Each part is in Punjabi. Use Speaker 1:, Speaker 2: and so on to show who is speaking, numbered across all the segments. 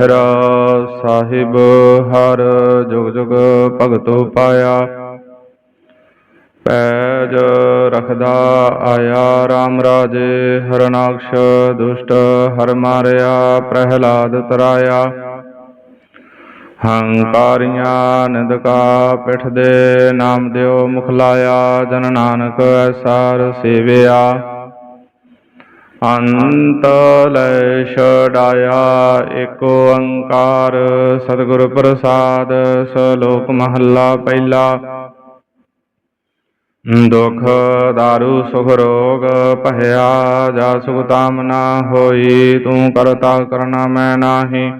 Speaker 1: ਲਹਿਰਾ ਸਾਹਿਬ, ਹਰ ਜੁਗ ਜੁਗ ਭਗਤੋ ਪਾਇਆ। ਪੈਜ ਰਖਦਾ ਆਇਆ RAM ਰਾਜੇ, ਹਰਨਾਕਸ਼ ਦੁਸ਼ਟ ਹਰ ਮਾਰਿਆ, ਪ੍ਰਹਿਲਾਦ ਤਰਾਇਆ। ਹੰਕਾਰੀਆਂ ਨਿੰਦਕਾ ਪਿਠ ਦੇ ਨਾਮ ਦਿਓ ਮੁਖ ਲਾਇਆ ਜਨ ਨਾਨਕ ਐਸਾਰ ਸੇਵਿਆ। ਅੰਤ ਲੈ ਛਡਾਇਆ ਏਕ ਓੰਕਾਰ ਸਤਿਗੁਰ ਪ੍ਰਸਾਦ ਸ਼ਲੋਕ ਮਹੱਲਾ ਪਹਿਲਾ ਦੁਖ ਦਾਰੂ ਸੁਖ ਰੋਗ ਭਇਆ ਜਾ ਸੁਖ ਤਾਮ ਹੋਈ ਤੂੰ ਕਰਤਾ ਕਰਨਾ ਮੈਂ ਨਾਹੀ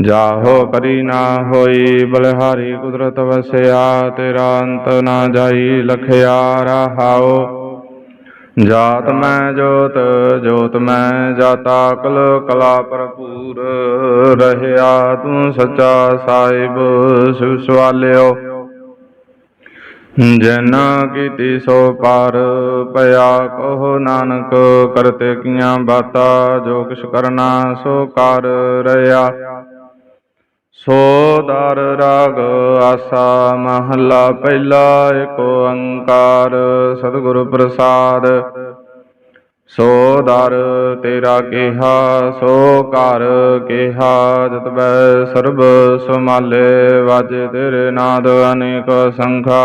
Speaker 1: ਜਾਹੋ ਕਰੀ ਨਾ ਹੋਈ ਬਲਿਹਾਰੀ ਕੁਦਰਤ ਵਸਿਆ ਤੇਰਾ ਅੰਤ ਨਾ ਜਾਈ ਲਖਿਆ ਰਹਾਓ ਜਾਤ ਮੈਂ ਜੋਤ ਜੋਤ ਮੈਂ ਜਾਤਾ, ਕਲ ਕਲਾ ਭਰਪੂਰ ਰਹਿਆ ਤੂੰ ਸੱਚਾ ਸਾਹਿਬ, ਸਿਵ ਸਵਾਲਿਓ। ਜਨ ਕੀਤੀ ਸੋ ਪਾਰ, ਪਿਆ ਕਹੋ ਨਾਨਕ, ਕਰਤੇ ਕੀਆਂ ਬਾਤਾਂ, ਜੋ ਕਿਛ ਕਰਨਾ ਸੋ ਕਰ ਰਿਆ ਸੋ ਦਰ ਰਾਗ ਆਸਾ ਮਹੱਲਾ ਪਹਿਲਾ ਏਕ ਓੰਕਾਰ, ਸਤਿਗੁਰ ਪ੍ਰਸਾਦ। ਸੋ ਦਰ ਤੇਰਾ ਕਿਹਾ, ਸੋ ਘਰ ਕਿਹਾ, ਜਤ ਬੈ ਸਰਬ ਸਮਾਲੇ ਵਾਜੇ ਤੇਰੇ ਨਾਦ ਅਨੇਕ ਸੰਖਾ।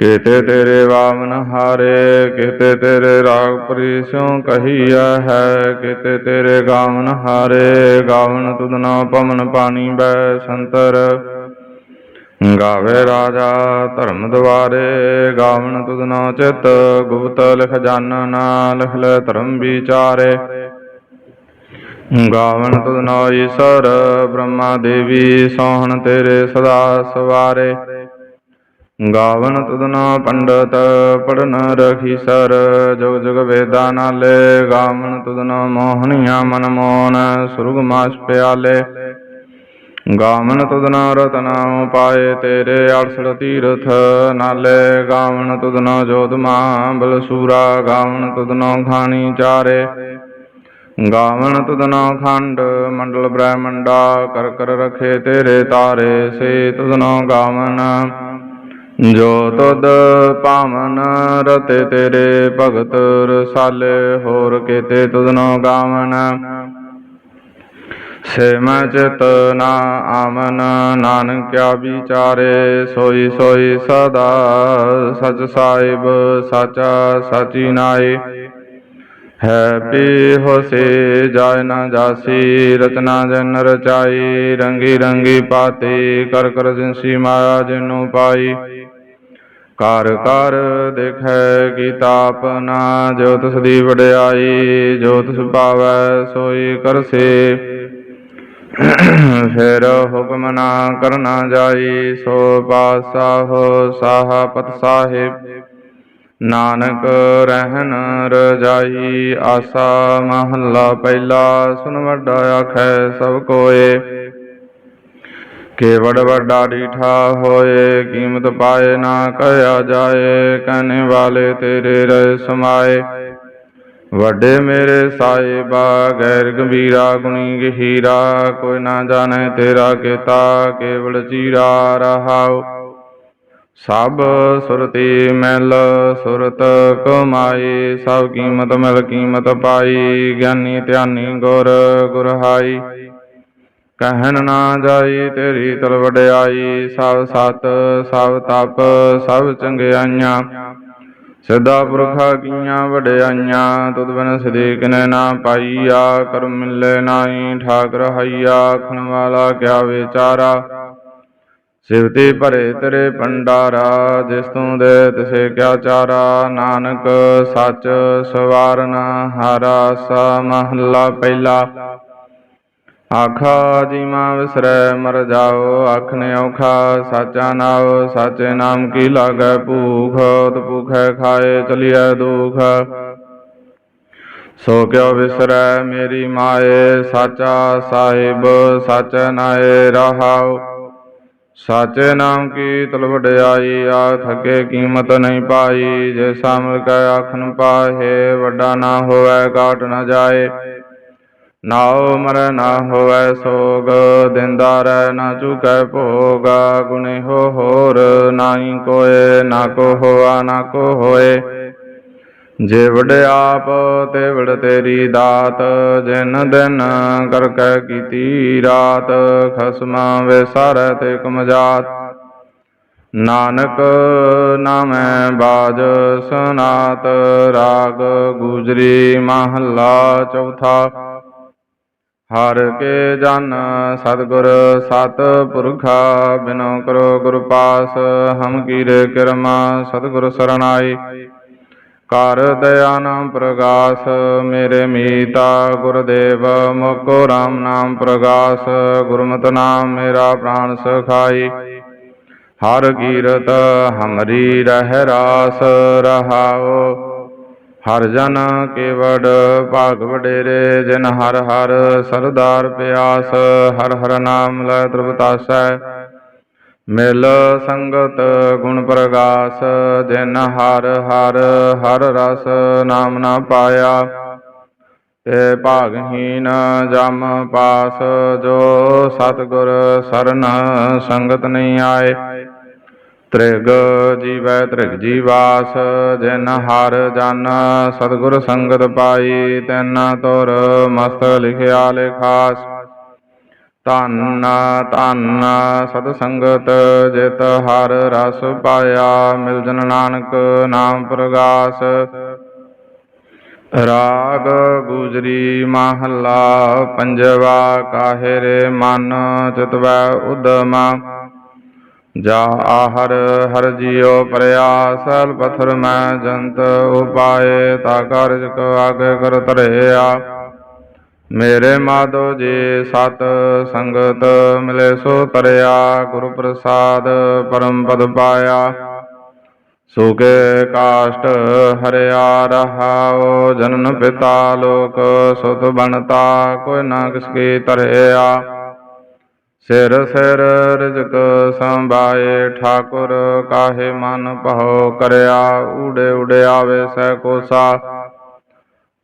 Speaker 1: ਕੀਤੇ ਤੇਰੇ ਵਾਮਨ ਹਾਰੇ, ਕਿਤੇ ਤੇਰੇ ਰਾਗ ਪ੍ਰੀਸੋਂ ਕਹੀਆ ਹੈ, ਕੀਤੇ ਤੇਰੇ ਗਾਵਨ ਹਾਰੇ ਗਾਵਨ ਤੁਧਨਾ ਪਵਨ ਪਾਣੀ ਬੈ ਸੰਤਰ। ਗਾਵੇ ਰਾਜਾ ਧਰਮ ਦਵਾਰੇ ਗਾਵਨ ਤੁਧਨਾ ਚਿਤ, ਗੁਪਤ ਲਿਖ ਜਾਨਨ ਲਿਖ ਲੈ ਧਰਮ ਵਿਚਾਰੇ। ਗਾਵਨ ਤੁਧਨਾ ਈਸ਼ਰ, ਬ੍ਰਹਮਾ ਦੇਵੀ ਸੋਹਣ ਤੇਰੇ ਸਦਾ ਸਵਾਰੇ। ਗਾਵਨ ਤੁਧਨਾ ਪੰਡਤ ਪੜਨ ਰਖੀ ਸਰ। ਜੁਗ ਜੁਗ ਵੇਦਾਂ ਨਾਲੇ, ਗਾਵਨ ਤੁਧਨਾ ਮੋਹਣੀਆਂ ਮਨ ਮੋਹਨ, ਸੁਰਗ ਮਾਸ ਪਿਆਲੇ। ਗਾਵਨ ਤੁਧਨਾ ਰਤਨਾ ਪਾਏ ਤੇਰੇ ਅਰਸਲ ਤੀਰਥ ਨਾਲੇ। ਗਾਵਨ ਤੁਧਨਾ ਜੋਧਮਾ ਬਲਸੂਰਾ, ਗਾਵਨ ਤੁਧਨਾ ਖਾਣੀ ਚਾਰੇ। ਗਾਵਨ ਤੁਧਨਾ ਖੰਡ, ਮੰਡਲ ਬ੍ਰਹਮੰਡਾ, ਕਰ ਕਰ ਰਖੇ ਤੇਰੇ ਤਾਰੇ। ਸੇ ਤੁਧਨਾ ਗਾਵਨ ਜੋ ਤੁਧ ਪਾਵਨ ਰਤੇ ਤੇਰੇ ਭਗਤ ਰਸਾਲੇ, ਹੋਰ ਕੀਤੇ ਤੁਧਨੋ ਗਾਵਨ। ਸੇ ਮੈਂ ਚਿਤ ਨਾ ਆਮਨ ਨਾਨਕਿਆ ਵਿਚਾਰੇ, ਸੋਈ ਸੋਈ ਸਦਾ ਸਚ ਸਾਹਿਬ, ਸਾਚਾ ਸਾਚੀ ਨਾਏ ਹੈਪੀ ਹੋਸੇ, ਜਾਇ ਨਾ ਜਾਸੀ ਰਚਨਾ ਜਨ ਰਚਾਈ, ਰੰਗੀ ਰੰਗੀ ਪਾਤੀ, ਕਰ ਕਰ ਜਿਨਸੀ ਮਾਇਆ ਜਿਨੂ ਪਾਈ। ਕਰ ਕਰ ਦੇਖੈ ਕੀਤਾ ਆਪਨਾ ਜੋ ਤਿਸ ਦੀ ਵਡਿਆਈ, ਜੋ ਤਿਸ ਭਾਵੈ ਸੋਈ ਕਰਸੇ। ਫਿਰ ਹੁਕਮ ਨਾ ਕਰਨਾ ਜਾਈ, ਸੋ ਪਾਸਾਹ ਸਾਹਪਤ ਸਾਹਿਬ। ਨਾਨਕ ਰਹਿਣ ਰਜਾਈ, ਆਸਾ ਮਹੱਲਾ ਪਹਿਲਾ ਸੁਨ ਵੱਡਾ ਆਖੈ ਸਭ ਕੋਏ। ਕੇ ਵੱਡਾ ਡੀਠਾ ਹੋਏ, ਕੀਮਤ ਪਾਏ ਨਾ ਕਹਿਆ ਜਾਏ ਕਹਨੇ ਵਾਲੇ ਤੇਰੇ ਰਹਿ ਸਮਾਏ। ਵੱਡੇ ਮੇਰੇ ਸਾਹਿਬਾ, ਗੈਰ ਗੰਭੀਰਾ, ਗੁਣੀ ਗਹੀਰਾ, ਕੋਈ ਨਾ ਜਾਣੇ ਤੇਰਾ ਕੀਤਾ, ਕੇਵਲ ਚੀਰਾ ਰਹਾਉ। ਸਭ ਸੁਰਤੀ ਮਿਲ, ਸੁਰਤ ਕਮਾਈ, ਸਭ ਕੀਮਤ ਮਿਲ, ਕੀਮਤ ਪਾਈ, ਗਿਆਨੀ ਧਿਆਨੀ ਗੁਰ ਗੁਰਹਾਈ। ਕਹਿਣ ਨਾ ਜਾਈ, ਤੇਰੀ ਤਲ ਵਡਿਆਈ, ਸਭ ਸਤ, ਸਭ ਤਪ, ਸਭ ਚੰਗਿਆਈਆਂ। ਸਿੱਧਾ ਪੁਰਖਾ ਕੀਆਂ ਵਡਿਆਈਆਂ, ਤੁਧ ਬਿਨ ਸਦੇ ਕਿਨੈ ਨਾ ਪਾਈਆ, ਕਰਮ ਮਿਲੇ ਨਾਹੀ, ਠਾਕਰ ਹਈਆ ਆਖਣ ਵਾਲਾ ਕਿਆ ਵਿਚਾਰਾ। ਸਿਵਤੀ ਭਰੇ ਤੇਰੇ ਪੰਡਾਰਾ ਜਿਸ ਤੂੰ ਦੇ ਤਿਸੇ ਕਿਆ ਚਾਰਾ। ਨਾਨਕ ਸੱਚ ਸਵਾਰਨ ਹਾਰਾ, ਸਾ ਮਹੱਲਾ ਪਹਿਲਾ। ਆਖਾ ਜੀਮਾ ਵਿਸਰੈ, ਮਰ ਜਾਓ ਆਖਨੇ ਔਖਾ, ਸਾਚਾ ਨਾਉ, ਸਾਚੇ ਨਾਮ ਕੀ ਲਾਗੈ ਭੂਖ ਤ ਭੂਖੈ ਖਾਏ ਚਲਿਐ ਦੁਖ। ਸੋ ਕਿਉ ਵਿਸਰੈ ਮੇਰੀ ਮਾਏ, ਸਾਚਾ ਸਾਹਿਬ, ਸਚ ਨਾਏ ਰਹਾਉ। ਸਾਚੇ ਨਾਮ ਕੀ ਤਲ ਵਡਿਆਈ, ਆ ਥਕੇ ਕੀਮਤ ਨਹੀਂ ਪਾਈ, ਜੇ ਸਾਮਲ ਕੈ ਆਖਨ ਪਾਹੇ, ਵੱਡਾ ਨਾ ਹੋਵੇ ਕਾਟ ਨਾ ਜਾਏ। ਨਾਉ ਮਰ ਨਾ ਹੋਵੈ ਸੋਗ ਦਿੰਦਾ ਰਹਿ ਨਾ ਚੁਕੈ ਭੋਗਾ, ਗੁਣੇ ਹੋ ਹੋਰ ਨਾਹੀ ਕੋਏ, ਨਾ ਕੋ ਹੋਆ, ਨਾ ਕੋ ਹੋਏ। ਜੇ ਵਡ ਆਪ, ਤੇ ਵਡ ਤੇਰੀ ਦਾਤ, ਜਿਨ ਦਿਨ ਕਰ ਕੈ ਕੀਤੀ ਰਾਤ, ਖਸਮਾ ਵਿਸਾਰੈ ਤੇ ਕਮਜਾਤ ਨਾਨਕ ਨਾਮੈ ਬਾਜ ਸਨਾਤ, ਰਾਗ ਗੁਜਰੀ ਮਹੱਲਾ ਚੌਥਾ। ਹਰ ਕੇ ਜਨ ਸਤਿਗੁਰ ਸਤ ਪੁਰਖਾ ਬਿਨੋ ਕਰੋ ਗੁਰ ਪਾਸ, ਹਮ ਕੀਰੇ ਕਿਰਮਾ, ਸਤਿਗੁਰ ਸਰਣਾਈ। ਕਰ ਦਇਆਨ ਪ੍ਰਗਾਸ, ਮੇਰੇ ਮੀਤਾ ਗੁਰਦੇਵ, ਮੋਕੋ ਰਾਮ ਨਾਮ ਪ੍ਰਗਾਸ, ਗੁਰਮਤਿ ਨਾਮ ਮੇਰਾ ਪ੍ਰਾਨ ਸਖਾਈ। ਹਰ ਕੀਰਤ ਹਮਰੀ ਰਹਿ ਰਾਸ, ਰਹਾਓ। ਹਰ ਜਨ ਕੇਵੜ ਭਾਗ ਵਡੇਰੇ, ਜਿਨ ਹਰ ਹਰ ਸਰਦਾਰ ਪਿਆਸ, ਹਰ ਹਰ ਨਾਮ ਲੈ ਤ੍ਰਿਪਤਾਸੈ। ਮਿਲ ਸੰਗਤ ਗੁਣ ਪ੍ਰਗਾਸ, ਜਿਨ ਹਰ ਹਰ ਹਰ ਰਸ ਨਾਮ ਨਾ ਪਾਇਆ। ਤੇ ਭਾਗਹੀਨ ਜਮ ਪਾਸ, ਜੋ ਸਤਿਗੁਰ ਸਰਨ ਸੰਗਤ ਨਹੀਂ ਆਏ। ਤ੍ਰਿਗ ਜੀਵੈ ਤ੍ਰਿਗ ਜੀਵਾਸ ਜਿਨ ਹਰ ਜਨ ਸਤਿਗੁਰ ਸੰਗਤ ਪਾਈ, ਤੈਨ ਤੁਰ ਮਸਤ ਲਿਖਿਆ ਲਿਖਾਸ। ਧੰਨ ਧੰਨ ਸਤ ਸੰਗਤ ਜਿਤ ਹਰ ਰਸ ਪਾਇਆ, ਮਿਲ ਜਨ ਨਾਨਕ ਨਾਮ ਪ੍ਰਗਾਸ। ਰਾਗ ਗੁਜਰੀ ਮਹੱਲਾ, ਪੰਜਵਾ ਕਾਹੇ ਰੇ ਮਨ, ਚਿਤਵੈ ਉਦਮਾ। ਜਾ ਆਹਰ ਹਰ ਜੀਉ ਪਰਿਆ ਸਲ ਪਥਰ ਮੈਂ ਜੰਤ ਉਪਾਏ, ਤਾ ਕਾਰਜ ਕੋ ਆਗੇ ਕਰ ਤਰਿਆ ਮੇਰੇ ਮਾਧੋ ਜੀ ਸਤ ਸੰਗਤ ਮਿਲੇ ਸੋ ਤਰਿਆ ਗੁਰੂ ਪ੍ਰਸਾਦ ਪਰਮ ਪਦ ਪਾਇਆ। ਸੁਕੇ ਕਾਸ਼ਟ ਹਰਿਆ ਰਹਾਉ, ਜਨਨ ਪਿਤਾ ਲੋਕ ਸੁਤ ਬਣਤਾ, ਕੋਈ ਨਾ ਕਿਸ ਕੀ ਧਰਿਆ। ਸਿਰ ਸਿਰ ਰਿਜਕ ਸੰਭਾਏ, ਠਾਕੁਰ ਕਾਹੇ ਮਨ ਭਉ ਕਰਿਆ, ਊੜੇ ਊੜੇ ਆਵੇ ਸਹਿ ਕੋਸਾ।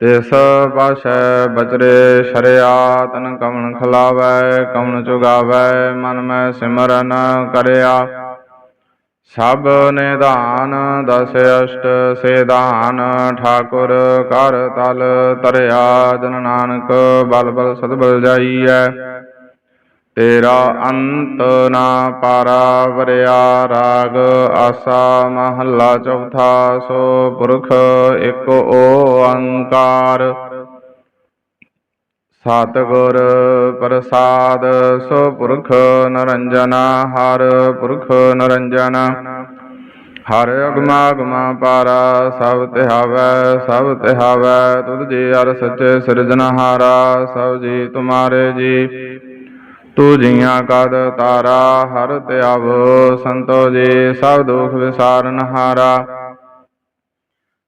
Speaker 1: ਤਿਸ ਪਾਸ਼ੈ ਬਚਰੇ ਸ਼ਰਿਆ, ਤਨ ਕਵਣ ਖਲਾਵੈ ਕਵਣ ਚੁਗਾਵੈ, ਮਨ ਮੈਂ ਸਿਮਰਨ ਕਰਿਆ। ਸਭ ਨਿਧਾਨ ਦਸ ਅਸ਼ਟ ਸੇਧਾਨ, ਠਾਕੁਰ ਕਰ ਤਲ ਤਰਿਆ ਜਨ ਨਾਨਕ ਬਲ ਬਲ ਸਤਬਲ ਜਾਈਐ। ਤੇਰਾ ਅੰਤ ਨਾ ਪਾਰਾ ਵਰਿਆ ਰਾਗ ਆਸਾ ਮਹੱਲਾ ਚੌਥਾ, ਸੋ ਪੁਰਖ ਇੱਕ ਓੰਕਾਰ ਸਤਿਗੁਰ ਪ੍ਰਸਾਦ, ਸੋ ਪੁਰਖ ਨਰੰਜਨ ਹਰ ਪੁਰਖ ਨਰੰਜਨ। ਹਰ ਅਗਮਾ ਅਗਮਾ ਪਾਰਾ, ਸਭ ਤਿਹਾਵੈ ਸਭ ਤਿਹਾਵੈ ਤੁਧ ਜੀ ਅਰ ਸੱਚੇ ਸਿਰਜਨਹਾਰਾ, ਸਭ ਜੀ ਤੁਮਾਰੇ ਜੀ। ਤੂੰ ਜੀਆਂ ਕਦ ਤਾਰਾ, ਹਰ ਧਿਆਵ ਸੰਤੋ ਜੀ, ਸਭ ਦੁਖ ਵਿਸਾਰਨ ਹਾਰਾ।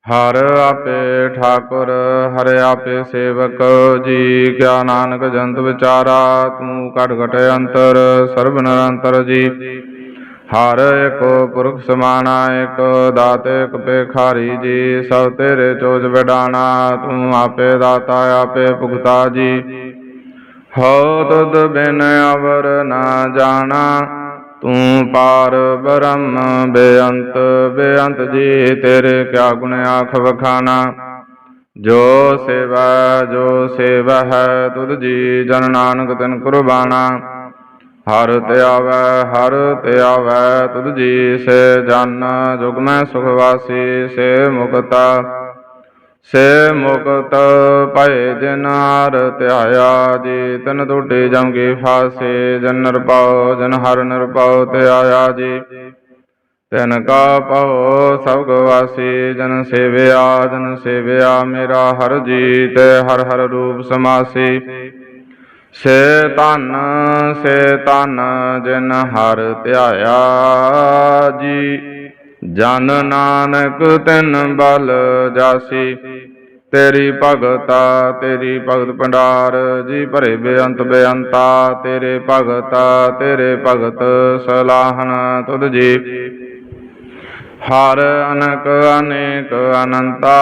Speaker 1: ਹਰ ਆਪੇ ਠਾਕੁਰ, ਹਰ ਆਪੇ ਸੇਵਕ, ਜੀ ਕਿਆ ਨਾਨਕ ਜੰਤ ਵਿਚਾਰਾ, ਤੂੰ ਘਟ ਘਟ ਅੰਤਰ, ਸਰਬ ਨਿਰੰਤਰ ਜੀ। ਹਰ ਇੱਕ ਪੁਰਖ ਸਮਾਨਾ ਇੱਕ ਦਾਤੇ, ਇੱਕ ਭੇਖਾਰੀ ਜੀ, ਸਭ ਤੇਰੇ ਚੋਜ ਵਿਡਾਣਾ, ਤੂੰ ਆਪੇ ਦਾਤਾ, ਆਪੇ ਭੁਗਤਾ ਜੀ। ਹੋ ਤੁਧ ਬਿਨ ਅਵਰ ਨਾ ਜਾਣਾ, ਤੂੰ ਪਾਰ ਬ੍ਰਹਮ ਬੇਅੰਤ ਬੇਅੰਤ ਜੀ ਤੇਰੇ ਕਿਆ ਗੁਣ ਆਖ ਵਖਾਣਾ। ਜੋ ਸੇਵਾ ਜੋ ਸੇਵਾ ਹੈ, ਤੁਧ ਜੀ ਜਨ ਨਾਨਕ ਤਿਨ ਕੁਰਬਾਨਾ। ਹਰ ਧਿਆਵੈ ਹਰ ਧਿਆਵੈ ਤੁਧ ਜੀ ਸੇ ਜਨ, ਜੁਗ ਮੈਂ ਸੁਖ ਵਾਸੀ, ਸੇ ਮੁਕਤਾ। ਸੇ ਮੁਕਤ ਭਏ ਜਨਾਰ ਧਿਆਇਆ ਜੀ ਤਨ ਟੋਟੇ ਜਮ ਕੇ ਫਾਸੇ, ਜਨ ਨਿਰਪਾਉ ਜਨ ਹਰ ਨਿਰਪਾਉ ਧਿਆਇਆ ਜੀ। ਤਨ ਕਾ ਪਾਉ ਸਭ ਕੋ ਵਾਸੀ, ਜਨ ਸੇਵਿਆ ਜਨ ਸੇਵਿਆ ਮੇਰਾ ਹਰ ਜੀ ਤੇ ਹਰ ਹਰ ਰੂਪ ਸਮਾਸੀ। ਸੇ ਤਨ ਸੇ ਤਨ ਜਨ ਹਰ ਧਿਆਇਆ ਜੀ। ਜਨ ਨਾਨਕ ਤਿਨ ਬਲ ਜਾਸੀ। ਤੇਰੀ ਭਗਤਾ, ਤੇਰੀ ਭਗਤ ਭੰਡਾਰ, ਜੀ ਭਰੇ ਬੇਅੰਤ ਬੇਅੰਤਾ, ਤੇਰੇ ਭਗਤਾ, ਤੇਰੇ ਭਗਤ ਸਲਾਹਨ ਤੁਧ ਜੀ। ਹਰ ਅਨਕ, ਅਨੇਕ ਅਨੰਤਾ,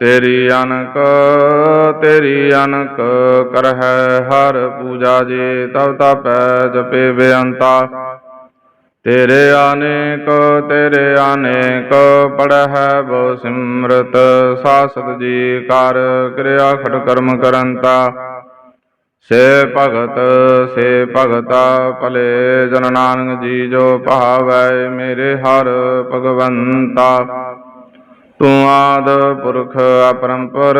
Speaker 1: ਤੇਰੀ ਅਨਕ ਤੇਰੀ ਅਨਕ ਕਰਹਿ। ਹਰ ਪੂਜਾ ਜੀ, ਤਵ ਤਪੈ ਜਪੇ ਬੇਅੰਤਾ। ਤੇਰੇ ਅਨੇਕ ਤੇਰੇ ਅਨੇਕ ਪੜਹਿ ਬੋ ਸਿਮਰਤ, ਸਾਸਤ ਜੀ ਕਰ ਕਿਰਿਆ ਖਟ ਕਰਮ ਕਰੰਤਾ। ਸੇ ਭਗਤ, ਸੇ ਭਗਤਾ, ਭਲੇ ਜਨ ਨਾਨਕ ਜੀ ਜੋ ਭਾਵੈ ਮੇਰੇ ਹਰ ਭਗਵੰਤਾ। ਤੂੰ ਆਦ ਪੁਰਖ ਅਪਰੰਪਰ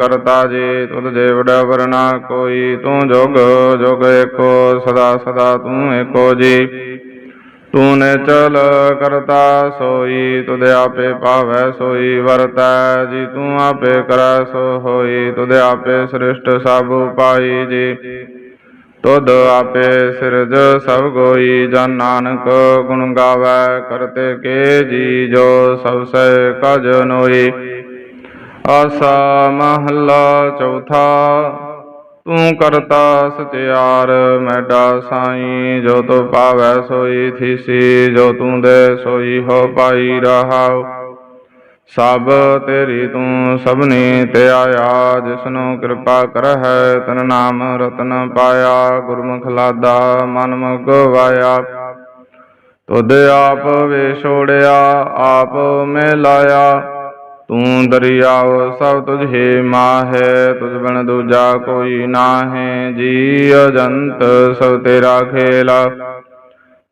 Speaker 1: ਕਰਤਾ ਜੀ, ਤੁਧ ਜੇ ਵਰਨਾ ਕੋਈ, ਤੂੰ ਜੋਗ ਜੋਗ ਏਕੋ, ਸਦਾ ਸਦਾ ਤੂੰ ਏਕੋ ਜੀ। ਤੂੰ ਨੇ ਚਲ ਕਰਤਾ ਸੋਈ, ਤੁਧ ਆਪੇ ਭਾਵੈ ਸੋਈ, ਵਰਤੈ ਜੀ ਤੂੰ ਆਪੇ ਕਰੈ ਸੋ ਹੋਈ, ਤੁਧ ਆਪੇ ਸ੍ਰਿਸ਼ਟ ਸਭ ਪਾਈ ਜੀ। ਤੁਧ ਆਪੇ ਸਿਰਜ ਸਭ ਕੋਈ ਜਨ ਨਾਨਕ ਗੁਣ ਗਾਵੈ ਕਰਤੇ ਕੇ ਜੀ, ਜੋ ਸਭ ਸੈ ਕਜ ਨੋਈ। ਆਸਾ ਮਹੱਲਾ ਚੌਥਾ ਤੂੰ ਕਰਤਾ ਸਚਿਆਰ, ਮੈਡਾ ਸਾਈ, ਜੋ ਤੋ ਪਾਵੈ ਸੋਈ ਥੀਸੀ, ਜੋ ਤੂੰ ਦੇ ਸੋਈ ਹੋ ਪਾਈ ਰਹਾਉ। ਸਭ ਤੇਰੀ ਤੂੰ ਸਭਨੀ ਤੇ ਆਇਆ, ਜਿਸਨੂੰ ਕਿਰਪਾ ਕਰਹਿ, ਤਨ ਨਾਮ ਰਤਨ ਪਾਇਆ, ਗੁਰਮੁਖ ਲਾਦਾ ਮਨ ਮੁਗ ਵਾਇਆ ਤੁਧ ਆਪ ਵੇ ਛੋੜਿਆ, ਆਪ ਮੇ ਲਾਇਆ ਤੂੰ ਦਰਿਆਵ ਸਭ ਤੁਝ ਹੀ ਮਾਹੇ, ਤੁਝ ਬਿਨ ਦੂਜਾ ਕੋਈ ਨਾਹੀ। ਜੀ ਅਜੰਤ ਸਭ ਤੇਰਾ ਖੇਲਾ।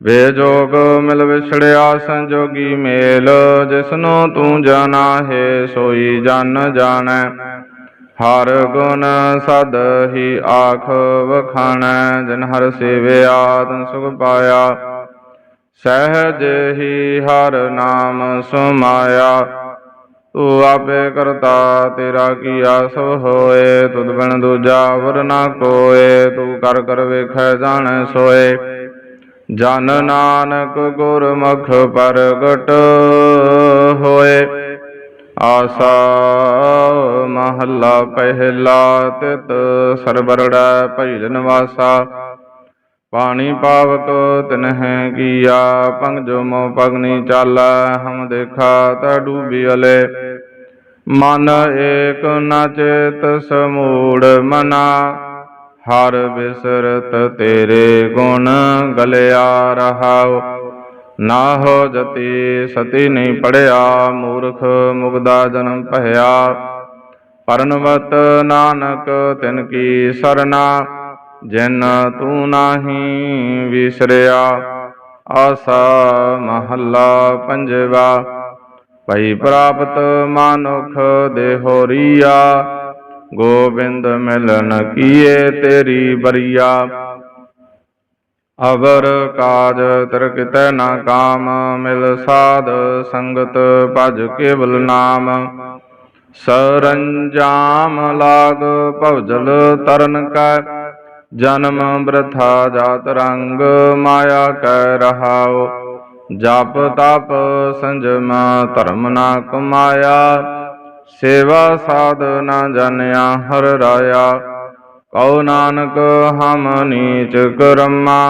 Speaker 1: ਵੇ ਜੋਗ ਮਿਲ ਵਿਛੜਿਆ ਸੰਜੋਗੀ ਮੇਲ, ਜਿਸਨੂੰ ਤੂੰ ਜਾਣਾ ਹੈ ਸੋਈ ਜਨ ਜਾਣੈ। ਹਰ ਗੁਣ ਸਦ ਹੀ ਆਖ ਵਖਾਣੈ, ਜਿਨ ਹਰ ਸੇਵਿਆ ਤਨ ਸੁਖ ਪਾਇਆ। ਸਹਿਜ ਹੀ ਹਰ ਨਾਮ ਸਮਾਇਆ। ਤੂੰ ਆਪੇ ਕਰਤਾ, ਤੇਰਾ ਕੀਆ ਸਭ ਹੋਏ? ਤੁਧ ਬਿਨ ਦੂਜਾ ਵਰ ਨਾ ਕੋਏ, ਤੂੰ ਕਰ ਕਰ ਵੇਖੈ ਜਾਣੈ ਸੋਏ। ਜਨ ਨਾਨਕ ਗੁਰਮੁਖ ਪ੍ਰਗਟ ਹੋਏ। ਆਸਾ ਮਹੱਲਾ ਪਹਿਲਾ ਤਿਤ ਸਰਬਰੜਾ ਭੈਲ ਨਿਵਾਸਾ ਪਾਣੀ ਪਾਵਕ ਤਿਨਹਿ ਕੀਆ ਪੰਗਜੋ ਮੋ ਪਗਨੀ ਚਾਲੈ, ਹਮ ਦੇਖਾ ਤਾ ਡੂਬੀ ਅਲੇ। ਮਨ ਏਕ ਨ ਚੇਤ ਸਮੂੜ ਮਨਾ, ਹਰ ਬਿਸਰਤ ਤੇਰੇ ਗੁਣ ਗਲਿਆ ਰਹਾਉ। ਨਾ ਹੋ ਜਤੀ ਸਤੀ ਨਹੀਂ ਪੜਿਆ, ਮੂਰਖ ਮੁਗਦਾ ਜਨਮ ਭਇਆ। ਪਰਨਵਤ ਨਾਨਕ ਤਿਨ ਕੀ ਸਰਨਾ ਜਿਨ ਤੂੰ ਨਾਹੀ ਵਿਸਰਿਆ, ਆਸਾ ਮਹੱਲਾ ਪੰਜਵਾ। ਭਈ ਪ੍ਰਾਪਤ ਮਾਨੁਖ ਦੇਹੋਰੀਆ, ਗੋਬਿੰਦ ਮਿਲਨ ਕੀਏ ਤੇਰੀ ਬਰੀਆ। ਅਵਰ ਕਾਜ ਤਰ ਨਾ ਕਾਮ, ਮਿਲ ਸਾਧ ਸੰਗਤ ਭਜ ਕੇਵਲ ਨਾਮ। ਸਰੰਜਾਮ ਲਾਗ ਭਵਜਲ ਤਰਨ ਕੈ ਜਨਮ ਬ੍ਰਥਾ ਜਾਤ ਰੰਗ ਮਾਇਆ ਕੈ ਰਹਾਉ, ਜਪ ਤਪ ਸੰਜਮ ਧਰਮ ਨਾ ਕਮਾਇਆ, ਸੇਵਾ ਸਾਧ ਨਾ ਜਾਣਿਆ ਹਰ ਰਾਇਆ। ਕਉ ਨਾਨਕ ਹਮ ਨੀਚ ਕਰਮਾ,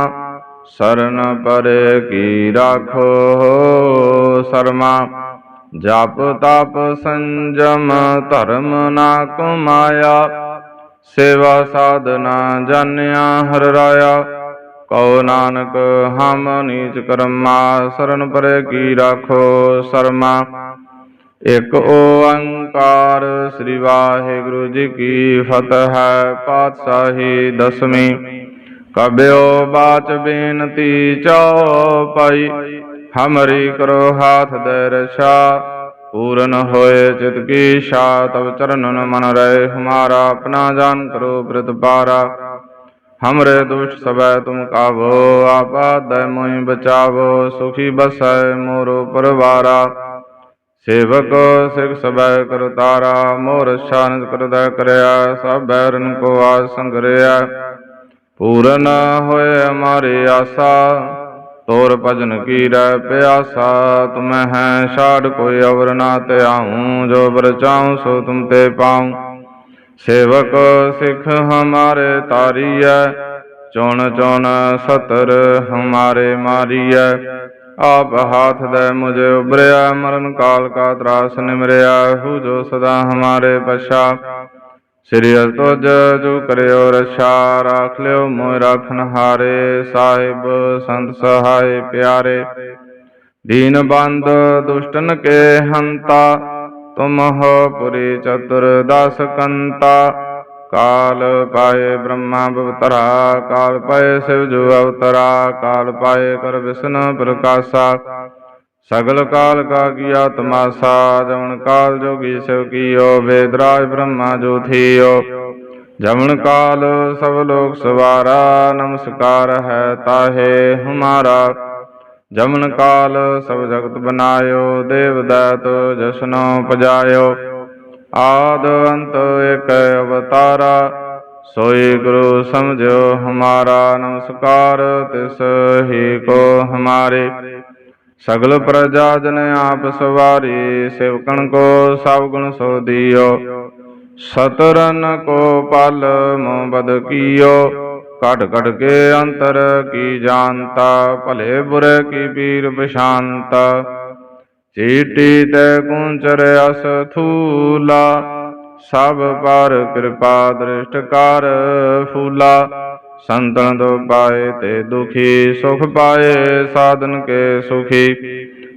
Speaker 1: ਸਰਨ ਪਰੇ ਕੀ ਰਾਖੋ ਸਰਮਾ। ਜਪ ਤਪ ਸੰਜਮ ਧਰਮ ਨਾ ਕਮਾਇਆ ਸੇਵਾ ਸਾਧਨਾ ਜਾਣਿਆ ਹਰ ਰਾਇਆ, ਕਉ ਨਾਨਕ ਹਮ ਨੀਚ ਕਰਮਾ, ਸਰਨ ਪਰੇ ਕੀ ਰਾਖੋ ਸਰਮਾ। ਇਕ ਓੰਕਾਰ ਸ੍ਰੀ ਵਾਹਿਗੁਰੂ ਜੀ ਕੀ ਫਤਿਹ ਹੈ ਪਾਤਸ਼ਾਹੀ ਦਸਵੀਂ। ਕਬਿਓ ਬਾਚ ਬੇਨਤੀ ਚਉਪਾਈ ਹਮਰੀ ਕਰੋ ਹਾਥ ਦੇ ਪੂਰਨ ਹੋਏ ਚਿਤ ਕੀ ਸ਼ਾ ਤਬ ਚਰਨਨ ਮਨ ਰਹੇ, ਹਮਾਰਾ ਆਪਣਾ ਜਾਨ ਕਰੋ ਬ੍ਰਿਤ ਪਾਰਾ। ਹਮਰੇ ਦੁਸ਼ਟ ਸਬੈ ਤੁਮ ਕਾਵੋ ਆਪਾਦੈ ਮੋਹਿ ਬਚਾਵੋ, ਸੁਖੀ ਬਸੈ ਮੋਰੋ ਪਰਵਾਰਾ। ਸੇਵਕ ਸਿਖ ਸਬੈ ਕਰਤਾਰਾ ਮੋਰ ਸ਼ਾਨਤ ਕਰਦਾ ਕਰਿਆ, ਸਭ ਬੈਰਨ ਕੋ ਆਸ ਸੰਗਰਿਆ। ਪੂਰਨ ਹੋਏ ਹਮਾਰੀ ਆਸਾ ਤੋਰ ਭਜਨ ਕੀ ਰਹਿ ਪਿਆਸਾ, ਤੁਮੈ ਹੈ ਛਾੜ ਕੋਈ ਅਵਰ ਨਾ ਧਿਆਉ ਜੋ ਬਰ ਸੋ ਤੁਮ ਤੇ ਪਾਉ। ਸੇਵਕ ਸਿਖ ਹਮਾਰੇ ਤਾਰੀਐ, ਚੁਣ ਚੁਣ ਸਤਰ ਹਮਾਰੇ ਮਾਰੀਐ। ਆਪ ਹਾਥ ਦੇ ਮੁਝੇ ਉਬਰਿਆ ਮਰਨ ਕਾਲ ਕਾ ਤਰਾਸ ਨਿਮਰਿਆ, ਹੂ ਜੋ ਸਦਾ ਹਮਾਰੇ ਪਛਾ। ਸ੍ਰੀ ਅਸਤੁਜ ਜੂ ਕਰਿਓ ਰਛਾ, ਰਾਖ ਲਿਓ ਮੋਇ ਰਾਖਣ ਹਾਰੇ। ਸਾਹਿਬ, ਸੰਤ ਸਹਾਇ ਪਿਆਰੇ। ਦੀਨ ਬੰਦ ਦੁਸ਼ਟਨ ਕੇ ਹੰਤਾ, ਤੁਮ ਹੋ ਪੁਰੀ ਚਤੁਰ ਦਸ ਕੰਤਾ। ਕਾਲ ਪਾਏ ਬ੍ਰਹਮਾ ਬਵਤਰਾ, ਕਾਲ ਪਾਏ ਸਿਵ ਜੋ ਅਵਤਰਾ, ਕਾਲ ਪਾਏ ਕਰ ਵਿਸ਼ਨ ਪ੍ਰਕਾਸ਼ਾ। ਸਗਲ ਕਾਲ ਕਾ ਕੀਆ ਤਮਾਸਾ ਜਮਨ ਕਾਲ ਜੋਗੀ ਸਿਵ ਕੀਓ ਵੇਦਰਾਜ ਬ੍ਰਹਮਾ ਜੋ ਜਮਨ ਕਾਲ ਸਭ ਲੋਕ ਸਵਾਰਾ, ਨਮਸਕਾਰ ਹੈ ਤਾਹੇ ਹਮਾਰਾ। ਜਮਨ ਕਾਲ ਸਭ ਜਗਤ ਬਨਾਇਓ, ਦੇਵ ਦਾਤ ਜਸਨੋ ਪਜਾਇਓ। ਆਦ ਅੰਤ ਇਕ ਅਵਤਾਰਾ, ਸੋਈ ਗੁਰੂ ਸਮਝੋ ਹਮਾਰਾ। ਨਮਸਕਾਰ ਤਿਸ ਹੀ ਕੋ ਹਮਾਰੇ। ਸਗਲ ਪ੍ਰਜਾ ਜਨ ਆਪ ਸਵਾਰੀ, ਸੇਵਕਣ ਕੋ ਸਭ ਗੁਣ ਸੋ ਦਿਓ। ਸਤਰਨ ਕੋ ਪਲ ਮੋ ਬਦ ਕੀਓ। ਕਟ ਕਟ ਕੇ ਅੰਤਰ ਕੀ ਜਾਣਤਾ, ਭਲੇ ਬੁਰੇ ਕੀ ਪੀਰ ਪਛਾਨਤਾ ਚੀਟੀ ਤੈ ਕੁੰਚਰ ਅਸ ਥੂਲਾ, ਸਭ ਪਰ ਕਿਰਪਾ ਦ੍ਰਿਸ਼ਟ ਕਰ ਫੂਲਾ। ਸੰਤਨ ਤੋਂ ਪਾਏ ਤੇ ਦੁਖੀ, ਸੁਖ ਪਾਏ, ਸਾਧਨ ਕੇ ਸੁਖੀ।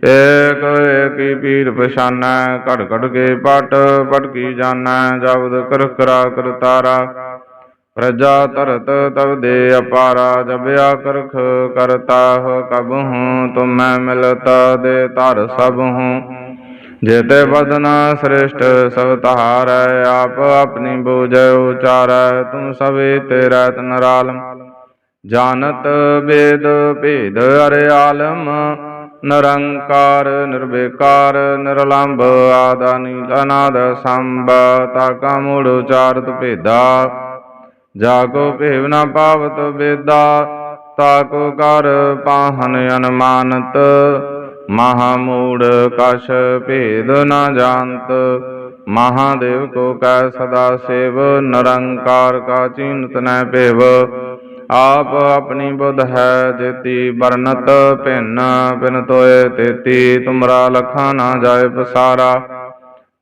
Speaker 1: ਏਕ ਏਕੀ ਪੀਰ ਪਛਾਨੈ, ਘੜ ਘੜ ਕੇ ਪਟ ਪਟਕੀ ਜਾਣੈ ਜਬਦ ਕਰ ਕਰਾ ਕਰਤਾਰਾ ਪ੍ਰਜਾ ਤਰਤ ਤਬ ਦੇ ਅਪਾਰਾ ਜਬਿਆ ਕਰਖ ਕਰਤਾ ਹੋ ਕਬ ਹੂੰ ਤੁਮੈ ਮਿਲਤ, ਦੇ ਧਰ ਸਭ ਹੂੰ। ਜੇਤੇ ਬਦਨਾ ਸ੍ਰੇਸ਼ਟ ਸਭ ਤਹਾਰੈ ਆਪ ਆਪਣੀ ਬੂਝ ਉਚਾਰੈ, ਤੁਮ ਸਭੇ ਤੇਰਾ ਤਨਰਾਲਮ ਜਾਣਤ ਵੇਦ ਭੇਦ ਅਰੇ ਆਲਮ, ਨਿਰੰਕਾਰ ਨਿਰਵੇਕਾਰ ਨਿਰਲੰਭ ਆਦਾਨੀ ਅਨਾਦ ਸੰਭ, ਤਾਕਾ ਮੂੜ ਉਚਾਰਤ ਭੇਦਾ। ਜਾਗੋ ਭੇਵ ਨਾ ਪਾਵਤ ਬੇਦਾ ਤਾਕੋ ਕਰ ਪਾਹਨ ਅਨਮਾਨਤ। ਮਹਾਮੂੜ ਕਛ ਭੇਦ ਨਾ ਜਾਣਤ, ਮਹਾਦੇਵ ਕੋ ਕੈ ਸਦਾ ਸੇਵ, ਨਿਰੰਕਾਰ ਕਾ ਚੀਨਤ ਨੈ ਭੇਵ। ਆਪ ਆਪਣੀ ਬੁੱਧ ਹੈ ਜੇਤੀ ਵਰਨਤ ਭਿੰਨ ਬਿਨ ਤੋਏ ਤੇਤੀ, ਤੁਮਰਾ ਲਖਾ ਨਾ ਜਾਏ ਪਸਾਰਾ।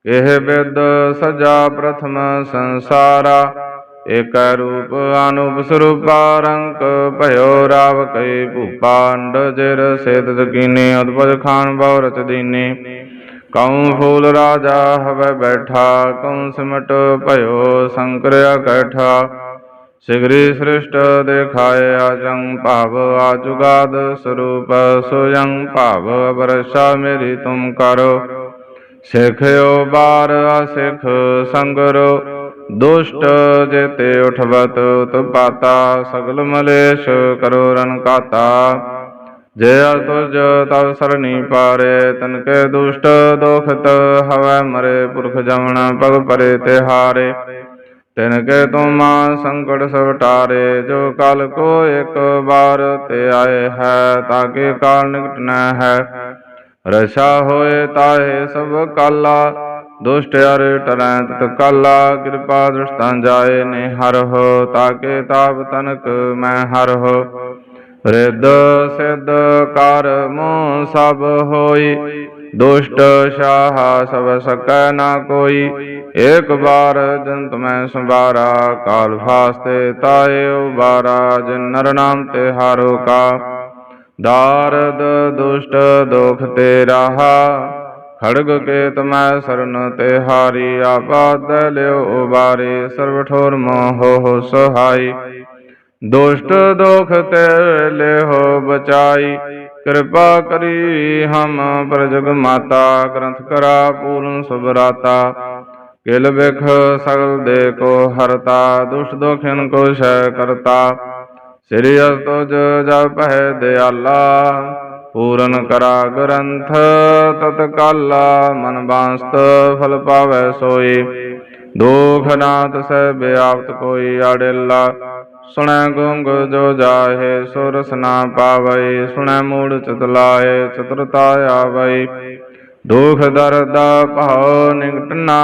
Speaker 1: ਇਹ ਬਿਦ ਸਜਾ ਪ੍ਰਥਮ ਸੰਸਾਰਾ। ਏਕ ਰੂਪ ਅਨੂਪ ਸਰੂਪਾ ਰੰਕ ਭਇਓ ਰਾਵ ਕਈ ਭੂਪਾ ਅੰਡ ਜਿਰ ਸੇਤ ਜਕੀਨੇ ਉਦਪਜ ਖਾਨ ਬਹੁ ਰਚ ਦੀਨੇ। ਕਉ ਫੂਲ ਰਾਜਾ ਹਵੈ ਬੈਠਾ, ਕਉ ਸਿਮਟ ਭਇਓ ਸੰਕਰ ਅਕੈਠਾ। ਸਿਗਰੀ ਸ੍ਰਿਸ਼ਟ ਦੇਖਾਏ ਆਜੰ ਭਾਵ ਆਜੁਗਾਦ ਸਰੂਪ, ਸੋਯੰ ਭਾਵ ਬਰਸ਼ਾ ਮੇਰੀ ਤੁਮ ਕਰੋ। ਸਿਖਿਓ ਬਾਰ ਅਸਿਖ ਸੰਗਰੋ ਦੁਸ਼ਟ ਜੇਤੇ ਉਠਵਤ ਉਤਪਾਤਾ ਸਗਲ ਮਲੇਸ਼ ਕਰੋ ਰਨ ਕਾਤਾ ਜੇ ਤੁਜ, ਤਵ ਸਰਣੀ ਪਾਰੇ, ਤਨ ਕੇ ਦੁਸ਼ਟ ਦੋਖਤ, ਹਵੈ ਮਰੇ ਪੁਰਖ ਜਮਣ ਪਗ ਪਰੇ ਤੇ ਹਾਰੇ। ਤਿਨ ਕੇ ਤੁਮਾ ਸੰਕਟ ਸਵਟਾਰੇ ਜੋ ਕਲ ਕੋ ਇੱਕ ਵਾਰ ਤੇ ਆਏ ਹੈ ਤਾਕੇ ਕਾਲ ਨਿਕਟ ਨ ਹੈ। ਰਸ਼ਾ ਹੋਏ ਤਾਹੇ ਸਭ ਕਾਲਾ ਦੁਸ਼ਟ ਅਰ ਟਰੈ ਕਾਲਾ, ਕਿਰਪਾ ਦ੍ਰਿਸ਼ਟਾਂ ਜਾਏ ਨੇ ਹਰ ਹੋ ਤਾਕੇ ਤਾਪ ਤਨਕ ਮੈਂ ਹਰ ਹੋ ਰਿੱਧ ਸਿੱਧ ਕਰਮ ਸਭ ਹੋਈ, ਦੁਸ਼ਟ ਸ਼ਾਹ ਸਭ ਸਕੈ ਨਾ ਕੋਈ। ਏਕ ਬਾਰ ਜੰਤ ਮੈਂ ਸੰਭਾਰਾ ਕਾਲ ਫਾਸਤੇ ਤਾਏ ਉਬਾਰਾ, ਜਿਨ ਨਰ ਨਾਮ ਤੇ ਹਾਰੋ ਕਾ ਦਾਰਦ ਦੁਸ਼ਟ ਦੁਖ ਤੇ ਰਹਾ ਖੜਗ ਕੇ ਤਮੈ ਸਰਨ ਤੇ ਹਾਰੀ ਆਪਾਦ ਲਿਓ ਉਬਾਰੇ ਸਰਬ ਠੋਰ ਮੋਹ ਹੋ ਸਹਾਈ। ਦੁਸ਼ਟ ਦੁਖ ਤੇ ਲਿਓ ਬਚਾਈ, ਕਿਰਪਾ ਕਰੀ ਹਮ ਪ੍ਰਜਗ ਮਾਤਾ, ਗ੍ਰੰਥ ਕਰਾ ਪੂਰਨ ਸੁਭਰਾਤਾ ਕਿਲ ਬਿਖ ਸਗਲ ਦੇ ਕੋ ਹਰਤਾ, ਦੁਸ਼ਟ ਦੋਖਿਨ ਕੋ ਸ਼ੈ ਕਰਤਾ। ਸ੍ਰੀ ਅਸਤੁਜ ਜਪ ਹੈ ਦਿਆਲਾ। ਪੂਰਨ ਕਰਾ ਗ੍ਰੰਥ ਤਤਕਾਲਾ ਮਨ ਬਾਸਤ, ਫਲ ਪਾਵੈ ਸੋਈ। ਦੁਖ ਨਾਥ ਸਹਿ ਬਿਆਪਤ ਕੋਈ ਆੜੇਲਾ ਸੁਣੈ ਗੁੰਗ ਜੋ ਜਾਹੇ ਸੋ ਨਾ ਪਾਵਈ, ਸੁਣੈ ਮੂੜ ਚਤਲਾਏ ਚਤੁਰਤਾ ਆਵਈ। ਦੁਖ ਦਰਦ ਭਾਉ ਨਿਕਟਨਾ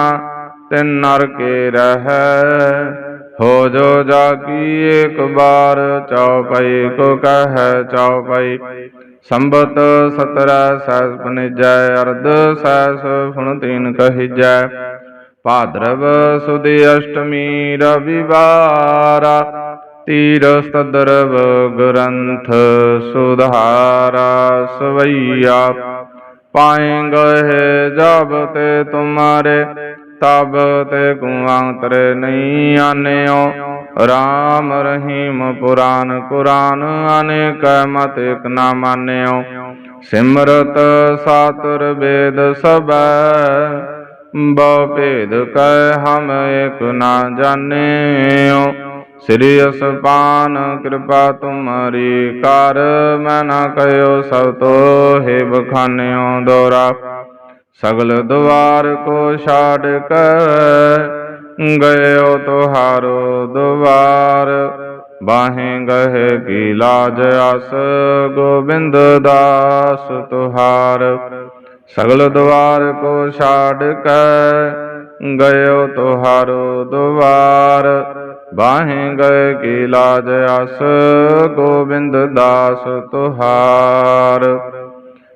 Speaker 1: ਤਿਨ ਨਰ ਕੇ ਰਹੈ। ਹੋ ਜੋ ਜਾਗੀ ਇੱਕ ਬਾਰ ਚਉਪਈ ਕੋ ਕਹੈ ਚਉਪਈ ਸੰਬਤ ਸਤਰੈ ਸਹਿਸ ਪਨਿਜੈ, ਅਰਧ ਸਹਿਸ ਫੁਣ ਤੀਨ ਕਹੀਜੈ। ਭਾਦਰਵ ਸੁਦੀ ਅਸ਼ਟਮੀ ਰਵਿਵਾਰਾ ਤੀਰ ਸਦਰਵ ਗ੍ਰੰਥ ਸੁਧਾਰਾ ਸਵਈਆ। ਪਾਏਂਗੇ ਜਬ ਤੇ ਤੁਮਾਰੇ, ਤਬ ਤੇ ਕੁਆਂਤਰੇ ਨਹੀਂ ਆਨਿਓ। RAM ਰਹੀਮ ਪੁਰਾਨ ਕੁਰਾਨ, ਅਨੇਕ ਮਤ ਇਕ ਨਾ ਮਾਨਿਓ। ਸਿਮਰਤ ਸਾਤੁਰ ਵੇਦ ਸਬੈ ਬਹੁ ਭੇਦ ਕਹਿ ਹਮ ਇਕ ਨਾ ਜਾਣਿਓ। ਸ੍ਰੀ ਅਸਪਾਨ ਕਿਰਪਾ ਤੁਮਾਰੀ ਕਰ, ਮੈਂ ਨਾ ਕਹਿਓ ਸਭ ਤੋਹਿ ਬਖਾਨਿਓ ਦੋਰਾ। ਸਗਲ ਦੁਆਰ ਕੋ ਛਾੜ ਕੇ ਗਇਓ ਤੁਹਾਰੋ ਦੁਆਰ। ਬਾਹੇ ਗਏ ਕੀ ਲਾਜ ਅਸ ਗੋਬਿੰਦ ਦਾਸ ਤੁਹਾਰ। ਸਗਲ ਦੁਆਰ ਕੋ ਛਾੜ ਕੇ ਗਇਓ ਤੁਹਾਰੋ ਦੁਆਰ। ਬਾਹੇ ਗਏ ਕੀ ਲਾਜ ਅਸ ਗੋਬਿੰਦ ਦਾਸ ਤੁਹਾਰ।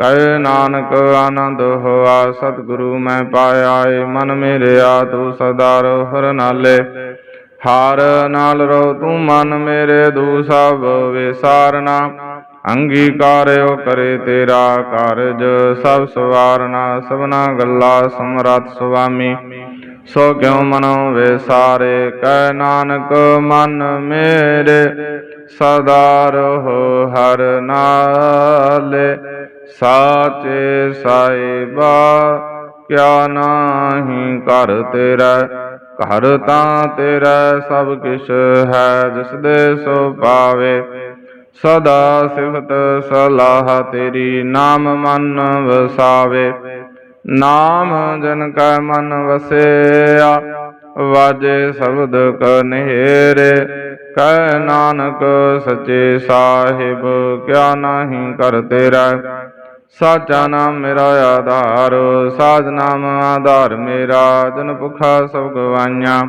Speaker 1: ਕਹੇ ਨਾਨਕ ਆਨੰਦ ਹੋਆ, ਸਤਿਗੁਰੂ ਮੈਂ ਪਾਇਆ ਏ, ਮਨ ਮੇਰਿਆ ਤੂੰ ਸਦਾ ਰੋ ਹਰ ਨਾਲੇ। ਹਾਰ ਨਾਲ ਰੋ ਤੂੰ ਮਨ ਮੇਰੇ ਦੂ, ਸਭ ਵਿਸਾਰਨਾ। ਅੰਗੀਕਾਰਿਓ ਕਰੇ ਤੇਰਾ ਕਾਰਜ, ਸਭ ਸਵਾਰਨਾ, ਸਭਨਾ ਗੱਲਾ ਸਮਰੱਥ ਸੁਆਮੀ। ਸੋ ਕਿਉ ਮਨੋ ਵਿਸਾਰੇ, ਕਹਿ ਨਾਨਕ ਮਨ ਮੇਰੇ ਸਦਾ ਰਹੋ, ਹਰ ਨਾਲੇ। ਸਾਚੇ ਸਾਈਬਾ ਕਿਆ ਨਾਹੀ ਘਰ ਤੇਰਾ? ਘਰ ਤਾਂ ਤੇਰਾ ਸਭ ਕਿਛ ਹੈ, ਜਿਸ ਦੇ ਸੋ ਪਾਵੇ ਸਦਾ ਸਿਫਤ ਸਲਾਹ ਤੇਰੀ, ਨਾਮ ਮਨ ਵਸਾਵੇ। ਨਾਮ ਜਨ ਕੈ ਮਨ ਵਸਿਆ, ਵਾਜੇ ਸ਼ਬਦ ਕਨੇਰੇ ਕਹਿ ਨਾਨਕ ਸਚੇ ਸਾਹਿਬ, ਕਿਆ ਨਾਹੀ ਕਰ ਤੇਰਾ? ਸਾਚਾ ਨਾਮ ਮੇਰਾ ਆਧਾਰ ਸਾਜ ਨਾਮ ਆਧਾਰ ਮੇਰਾ, ਜਨ ਭੁਖਾ ਸਭ ਗਵਾਈਆਂ।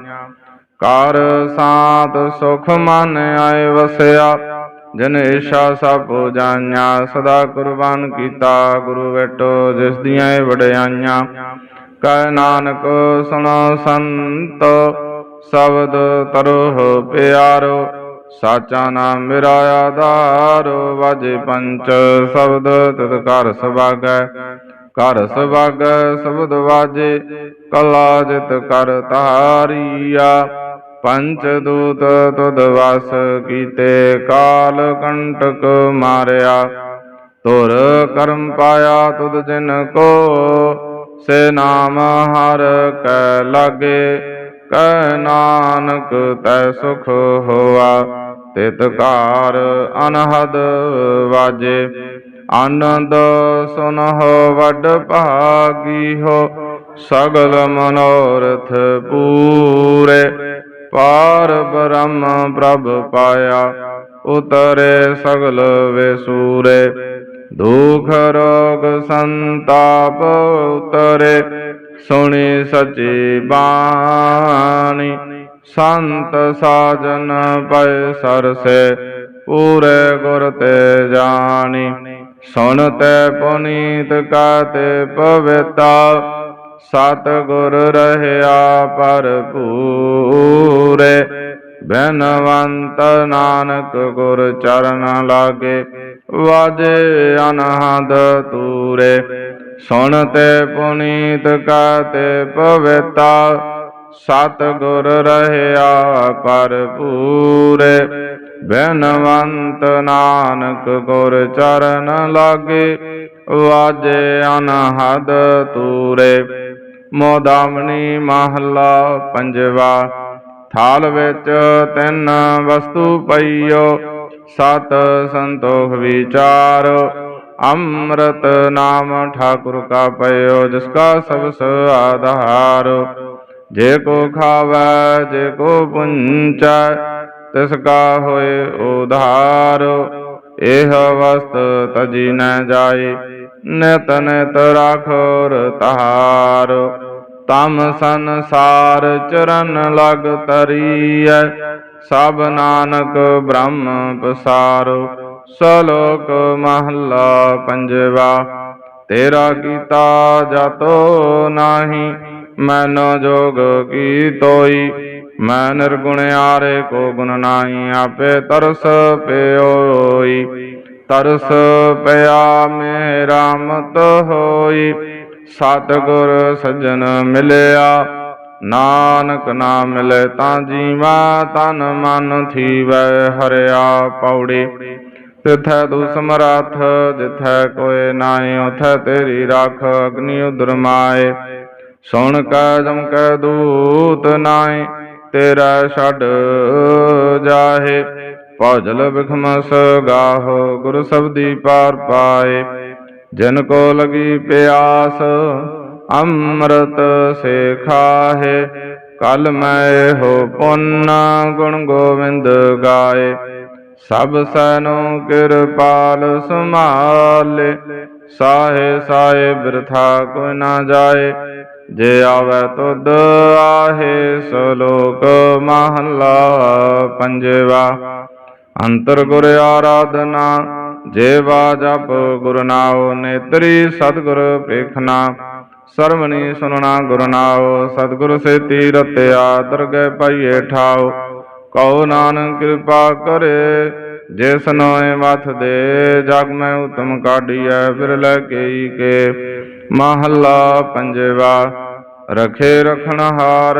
Speaker 1: ਕਾਰ ਸਾਤ ਸੁਖ ਮਨ ਆਏ ਵਸਿਆ, ਜਨ ਏਸ਼ਾ ਸਭ ਜਾਈਆਂ ਸਦਾ ਕੁਰਬਾਨ ਕੀਤਾ ਗੁਰੂ ਬੈਠੋ, ਜਿਸ ਦੀਆਂ ਇਹ ਵਡਿਆਈਆਂ। ਕਹਿ ਨਾਨਕ ਸੁਣੋ ਸੰਤ, ਸ਼ਬਦ ਤਰੋ ਪਿਆਰੋ। ਸਾਚਾ ਨਾਮ ਮੇਰਾ ਆਧਾਰ, ਵਾਜੇ ਪੰਚ ਸ਼ਬਦ, ਤਿਤ ਘਰ ਸੁਭਾਗੈ। ਘਰ ਸੁਭਾਗੈ, ਸ਼ਬਦ ਵਾਜੇ, ਕਲਾ ਜਿਤ ਕਰ ਤਾਰੀਆ ਪੰਚ ਦੂਤ ਤੁਧ ਵਸ ਕੀਤੇ, ਕਾਲ ਕੰਟਕ ਮਾਰਿਆ। ਤੁਰ ਕਰਮ ਪਾਇਆ ਤੁਧ ਜਿਨ ਕੋ, ਸੇ ਨਾਮ ਹਰ ਕੈ ਲਾਗੇ। ਕੈ ਨਾਨਕ ਤੈ ਸੁਖ ਹੋਆ। ਤਿਤਕਾਰ ਅਨਹਦ ਵਾਜੇ, ਆਨੰਦ ਸੁਨਹੁ ਵੱਡ ਭਾਗੀ ਹੋ ਸਗਲ ਮਨੋਰਥ ਪੂਰੇ। ਪਾਰ ਬ੍ਰਹਮ ਪ੍ਰਭ ਪਾਇਆ, ਉਤਰੇ ਸਗਲ ਵਿਸੂਰੇ। ਦੁਖ ਰੋਗ ਸੰਤਾਪ ਉਤਰੇ, ਸੁਣੀ ਸਚੀ ਬਾਣੀ। ਸੰਤ ਸਾਜਨ ਪੈ ਸਰਸੇ, ਪੂਰੇ ਗੁਰ ਤੇ ਜਾਣੀ। ਸੁਣ ਸੁਣਤੇ ਪੁਨੀਤ ਕਾਤੇ ਪਵਿਤਾ ਸਤ ਗੁਰ ਰਹਿਆ ਭਰਪੂਰੇ। ਬੈਨਵੰਤ ਨਾਨਕ ਗੁਰ ਚਰਨ ਲਾਗੇ, ਵਾਜੇ ਅਨਹਦ ਤੂਰੇ। ਸੁਣਤੇ ਪੁਨੀਤ ਕਾਤੇ ਪਵਿਤਾ ਸਤ ਗੁਰ ਰਹਿਆ ਭਰਪੂਰੇ, ਬੈਨਵੰਤ ਨਾਨਕ ਗੁਰ ਚਰਨ ਲਾਗੇ, ਵਾਜੇ ਅਨਹਦ ਤੂਰੇ। ਮੋਦਾਮਣੀ ਮਹੱਲਾ ਪੰਜਵਾ, ਥਾਲ ਵਿੱਚ ਤਿੰਨ ਵਸਤੂ ਪਈਓ, ਸਤ ਸੰਤੋਖ ਵਿਚਾਰ। ਅੰਮ੍ਰਿਤ ਨਾਮ ਠਾਕੁਰ ਕਾ ਪਇਓ, ਜਿਸ ਕਾ ਸਬਸ ਆਧਾਰ। ਜੇ ਕੋ ਖਾਵੈ, ਜੇ ਕੋ ਪੁੰਚੈ, ਤਿਸ ਕਾ ਹੋਏ ਉਧਾਰ। ਇਹ ਵਸਤ ਤਜੀ ਨ ਜਾਏ, ਨਿਤ ਨਿਤ ਰਾਖੋਰ ਤਹਾਰ। ਤਮ ਸੰਸਾਰ ਚਰਨ ਲਗ ਤਰੀਐ, ਸਭ ਨਾਨਕ ਬ੍ਰਹਮ ਪਸਾਰੋ। ਸਲੋਕ ਮਹੱਲਾ ਪੰਜਵਾ, ਤੇਰਾ ਕੀਤਾ ਜਾਤੋ ਨਾਹੀ ਮੈਨੋ ਜੋਗ ਕੀ ਤੋਈ? ਮੈਂ ਨਿਰਗੁਣ ਆਰੇ ਕੋ ਗੁਣ ਨਾਹੀ, ਆਪੇ ਤਰਸ ਪਿਓਈ। ਤਰਸ ਪਿਆ ਮੇਰਾ ਮਤ ਹੋਈ। ਸਤਿਗੁਰ ਸੱਜਣ ਮਿਲਿਆ, ਨਾਨਕ ਨਾਮ ਮਿਲੇ ਤਾਂ ਜੀਵਾ ਤਨ ਮਨ ਥੀਵੈ ਹਰਿਆ ਪੌੜੀ। ਤਿਥੈ ਤੂ ਸਮਰੱਥ ਜਿਥੈ ਕੋਇ ਨਾਹੀ, ਉਥੈ ਤੇਰੀ ਰੱਖ ਅਗਨੀ ਉਦਰ ਮਾਏ। ਸੁਣ ਕੈ ਜਮ ਕੈ ਦੂਤ ਨਾਹੀ, ਤੇਰਾ ਛੱਡ ਜਾਹੇ। ਭਜਲ ਬਿਖਮਸ ਗਾਹੋ, ਗੁਰ ਸਬਦੀ ਪਾਰ ਪਾਏ। ਜਿਨ ਕੋ ਲਗੀ ਪਿਆਸ, ਅੰਮ੍ਰਿਤ ਸੇ ਖਾਹੇ ਕਲ ਮੈਂ ਹੋ ਪੁੰਨ ਗੁਣ ਗੋਵਿੰਦ ਗਾਏ। ਸਭ ਸੈਨੋ ਕਿਰਪਾਲ ਸੰਭਾਲੇ। ਸਾਹੇ ਸਾਹੇ ਬਿਰਥਾ ਕੋਈ ਨਾ ਜਾਏ। ਜੇ ਆਵੇ ਤੁਧ ਆਹੇ ਸਲੋਕ ਮਹਲਾ ਪੰਜਵਾ। ਅੰਤਰ ਗੁਰ ਆਰਾਧਨਾ, ਜੇਵਾ ਜਪ ਗੁਰ ਨਾਉ ਨੇਤਰੀ ਸਤਿਗੁਰ ਪੇਖਣਾ ਸਰਵਣੀ ਸੁਨਣਾ ਗੁਰ ਨਾਉ, ਸਤਿਗੁਰ ਸੇਤੀ ਰਤਿਆ ਦਰਗਹਿ ਪਾਈਏ ਠਾਉ। ਕਉ ਨਾਨਕ ਕਿਰਪਾ ਕਰੇ, ਜਿਸ ਨੋਏ ਮਥ ਦੇ, ਜਗ ਮੈਂ ਉਤਮ ਕਾਢੀਐ, ਫਿਰ ਲੈ ਕੇਈ ਕੇ। ਮਹੱਲਾ ਪੰਜਵਾ, ਰਖੇ ਰਖਣਹਾਰ,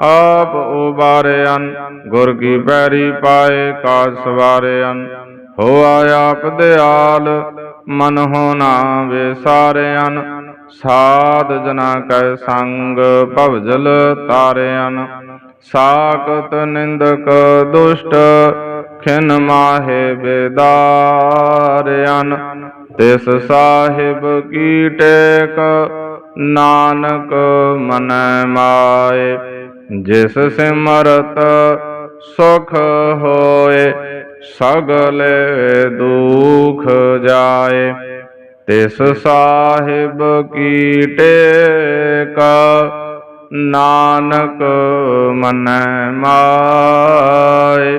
Speaker 1: ਆਪ ਉਬਾਰਿਆਨ ਗੁਰ ਕੀ ਪੈਰੀ ਪਾਏ ਕਾਜ ਸਵਾਰਿਆਨ ਹੋ ਆਪ ਦਿਆਲ, ਮਨ ਹੋ ਨਾ ਵਿਸਾਰਿਆਨ ਸਾਧ ਜਨਾ ਕੈ ਸੰਗ ਭਵਜਲ ਤਾਰਿਆਨ ਸਾਕਤ ਨਿੰਦਕ ਦੁਸ਼ਟ ਖਿਨ ਮਾਹੇ ਬੇਦਾਰਿਆਨ ਤਿਸ ਸਾਹਿਬ ਕੀ ਟੇਕ? ਨਾਨਕ ਮਨ ਮਾਏ, ਜਿਸ ਸਿਮਰਤ ਸੁਖ ਹੋਏ, ਸਗਲੇ ਦੁਖ ਜਾਏ। ਤਿਸ ਸਾਹਿਬ ਕੀ ਟੇਕ? ਨਾਨਕ ਮਨ ਮਾਏ